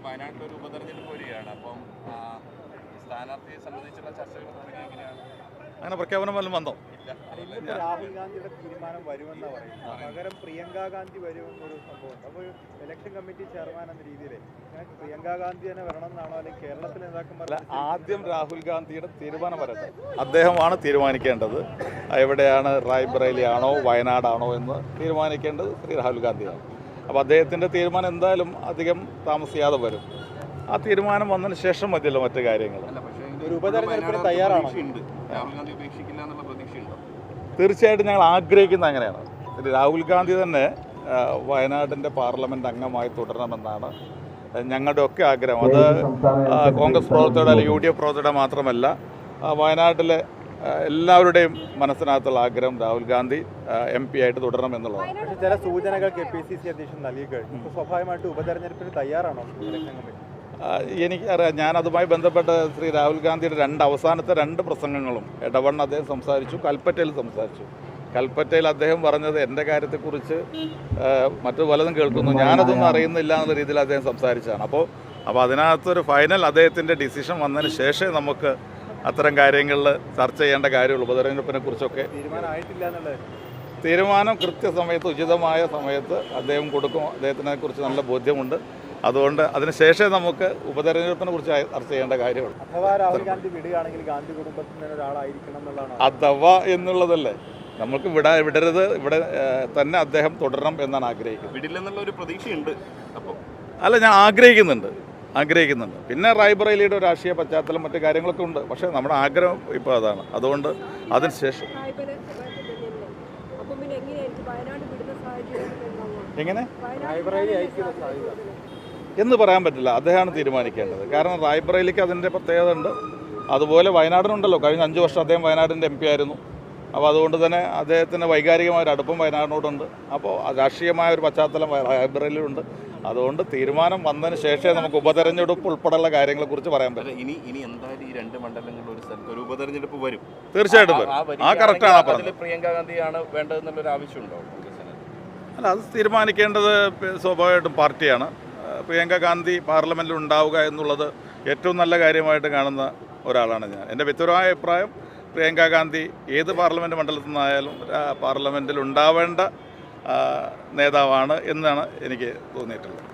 വയനാട്ടിൽ ഒരു ഉപതെരഞ്ഞെടുപ്പ് വരികയാണ് അപ്പം സ്ഥാനാർത്ഥിയെ സംബന്ധിച്ചുള്ള ചർച്ചകൾ തുടങ്ങി എങ്ങനെയാണ്? അങ്ങനെ പ്രഖ്യാപനം വല്ലതും വന്നോ? രാഹുൽ ഗാന്ധിയുടെ തീരുമാനം വരുമെന്ന് പറയുന്നത്. പകരം പ്രിയങ്ക ഗാന്ധി വരുമെന്നൊരു സംഭവമുണ്ട് അപ്പോൾ ഇലക്ഷൻ കമ്മിറ്റി ചെയർമാൻ എന്ന രീതിയിൽ പ്രിയങ്ക ഗാന്ധി തന്നെ വരണം എന്നാണോ അല്ലെങ്കിൽ കേരളത്തിലെ നേതാക്കന്മാർ ആദ്യം രാഹുൽ ഗാന്ധിയുടെ തീരുമാനം വരട്ടെ. അദ്ദേഹമാണ് തീരുമാനിക്കേണ്ടത്. എവിടെയാണ് റായ്ബറേലി ആണോ വയനാടാണോ എന്ന് തീരുമാനിക്കേണ്ടത് ശ്രീ രാഹുൽ ഗാന്ധിയാണ്. അപ്പോൾ അദ്ദേഹത്തിന്റെ തീരുമാനം എന്തായാലും അധികം താമസിയാതെ വരും. ആ തീരുമാനം വന്നതിന് ശേഷം മതിയല്ലോ മറ്റു കാര്യങ്ങൾ അല്ല പക്ഷേ ഒരു ഉപതെരഞ്ഞെടുപ്പിന് വയനാട് തയ്യാറാണോ? പ്രതീക്ഷയുണ്ട്. രാഹുൽ ഉപേക്ഷിക്കില്ല എന്നുള്ള പ്രതീക്ഷയുണ്ടോ? തീർച്ചയായിട്ടും ഞങ്ങൾ ആഗ്രഹിക്കുന്ന അങ്ങനെയാണ്. രാഹുൽ ഗാന്ധി തന്നെ വയനാടിന്റെ പാർലമെന്റ് അംഗമായി തുടരണമെന്നാണ് ഞങ്ങളുടെ ഒക്കെ ആഗ്രഹം. അത് കോൺഗ്രസ് പ്രവർത്തകരുടെ അല്ലെങ്കിൽ യു ഡി എഫ് പ്രവർത്തകരുടെ മാത്രമല്ല വയനാട്ടിലെ എല്ലാവരുടെയും മനസ്സിനകത്തുള്ള ആഗ്രഹം രാഹുൽ ഗാന്ധി എം പി ആയിട്ട് തുടരണം എന്നുള്ളതാണ്. പക്ഷേ ചില സൂചനകൾ കെ പി സി സി അധ്യക്ഷൻ നൽകി കഴിഞ്ഞു. സ്വാഭാവികമായിട്ട് ഉപതെരഞ്ഞെടുപ്പിന് തയ്യാറാണോ എനിക്കറിയാം. ഞാൻ അതുമായി ബന്ധപ്പെട്ട് ശ്രീ രാഹുൽ ഗാന്ധിയുടെ രണ്ട് അവസാനത്തെ രണ്ട് പ്രസംഗങ്ങളും ഇടവണ്ണ അദ്ദേഹം സംസാരിച്ചു കൽപ്പറ്റയിൽ സംസാരിച്ചു. കൽപ്പറ്റയിൽ അദ്ദേഹം പറഞ്ഞത് എന്റെ കാര്യത്തെക്കുറിച്ച് മറ്റു പലതും കേൾക്കുന്നു. ഞാനതൊന്നും അറിയുന്നില്ല എന്നുള്ള രീതിയിൽ അദ്ദേഹം സംസാരിച്ചതാണ്. അപ്പോൾ അപ്പോൾ അതിനകത്തൊരു ഫൈനൽ അദ്ദേഹത്തിന്റെ ഡിസിഷൻ വന്നതിന് ശേഷമേ നമുക്ക് അത്തരം കാര്യങ്ങളിൽ ചർച്ച ചെയ്യേണ്ട കാര്യമുള്ളൂ. ഉപതെരഞ്ഞെടുപ്പിനെ കുറിച്ചൊക്കെ തീരുമാനം കൃത്യസമയത്ത് ഉചിതമായ സമയത്ത് അദ്ദേഹം കൊടുക്കും. അദ്ദേഹത്തിനെ കുറിച്ച് നല്ല ബോധ്യമുണ്ട്. അതുകൊണ്ട് അതിനുശേഷമേ നമുക്ക് ഉപതെരഞ്ഞെടുപ്പിനെ കുറിച്ച് ചർച്ച ചെയ്യേണ്ട കാര്യമുള്ളൂ. അഥവാ എന്നുള്ളതല്ലേ. നമുക്ക് വിടാ വിടരുത്. ഇവിടെ തന്നെ അദ്ദേഹം തുടരണം എന്നാണ് ആഗ്രഹിക്കുന്നത്. വിടില്ലെന്നുള്ള ഒരു പ്രതീക്ഷയുണ്ട്. അപ്പോൾ അല്ല ഞാൻ ആഗ്രഹിക്കുന്നുണ്ട്. ആഗ്രഹിക്കുന്നുണ്ട്. പിന്നെ റായ്ബറേലിയുടെ ഒരു രാഷ്ട്രീയ പശ്ചാത്തലം മറ്റു കാര്യങ്ങളൊക്കെ ഉണ്ട്. പക്ഷേ നമ്മുടെ ആഗ്രഹം ഇപ്പോൾ അതാണ്. അതുകൊണ്ട് അതിനുശേഷം. എങ്ങനെ? എന്ന് പറയാൻ പറ്റില്ല. അദ്ദേഹമാണ് തീരുമാനിക്കേണ്ടത്. കാരണം റായ്ബറേലിക്ക് അതിന്റെ പ്രത്യേകത ഉണ്ട് അതുപോലെ വയനാടിനുണ്ടല്ലോ. കഴിഞ്ഞ അഞ്ച് വർഷം അദ്ദേഹം വയനാടിന്റെ എം പി ആയിരുന്നു. അപ്പോൾ അതുകൊണ്ട് തന്നെ അദ്ദേഹത്തിന് വൈകാരികമായ ഒരു അടുപ്പം വയനാടിനോടുണ്ട്. അപ്പോൾ രാഷ്ട്രീയമായ ഒരു പശ്ചാത്തലം റായ്ബറേലിയിലുണ്ട് അതുകൊണ്ട് തീരുമാനം വന്നതിന് ശേഷമേ നമുക്ക് ഉപതെരഞ്ഞെടുപ്പ് ഉൾപ്പെടെയുള്ള കാര്യങ്ങളെക്കുറിച്ച് പറയാൻ പറ്റും. ഇനി ഇനി എന്തായാലും ഈ രണ്ട് മണ്ഡലങ്ങളിൽ ഒരു സ്ഥലത്ത് ഒരു ഉപതെരഞ്ഞെടുപ്പ് വരും. തീർച്ചയായിട്ടും വരും. ആ കറക്റ്റാണ് പ്രിയങ്ക ഗാന്ധിയാണ് വേണ്ടതെന്നുള്ളൊരു ആവശ്യമുണ്ടോ അല്ല അത് തീരുമാനിക്കേണ്ടത് സ്വാഭാവികമായിട്ടും പാർട്ടിയാണ്. പ്രിയങ്ക ഗാന്ധി പാർലമെന്റിൽ ഉണ്ടാവുക എന്നുള്ളത് ഏറ്റവും നല്ല കാര്യമായിട്ട് കാണുന്ന ഒരാളാണ് ഞാൻ. എന്റെ വ്യക്തിപരമായ അഭിപ്രായം പ്രിയങ്ക ഗാന്ധി ഏത് പാർലമെന്റ് മണ്ഡലത്തിൽ നിന്നായാലും പാർലമെന്റിൽ ഉണ്ടാവേണ്ട നേതാവാണ് എന്നാണ് എനിക്ക് തോന്നിയിട്ടുള്ളത്.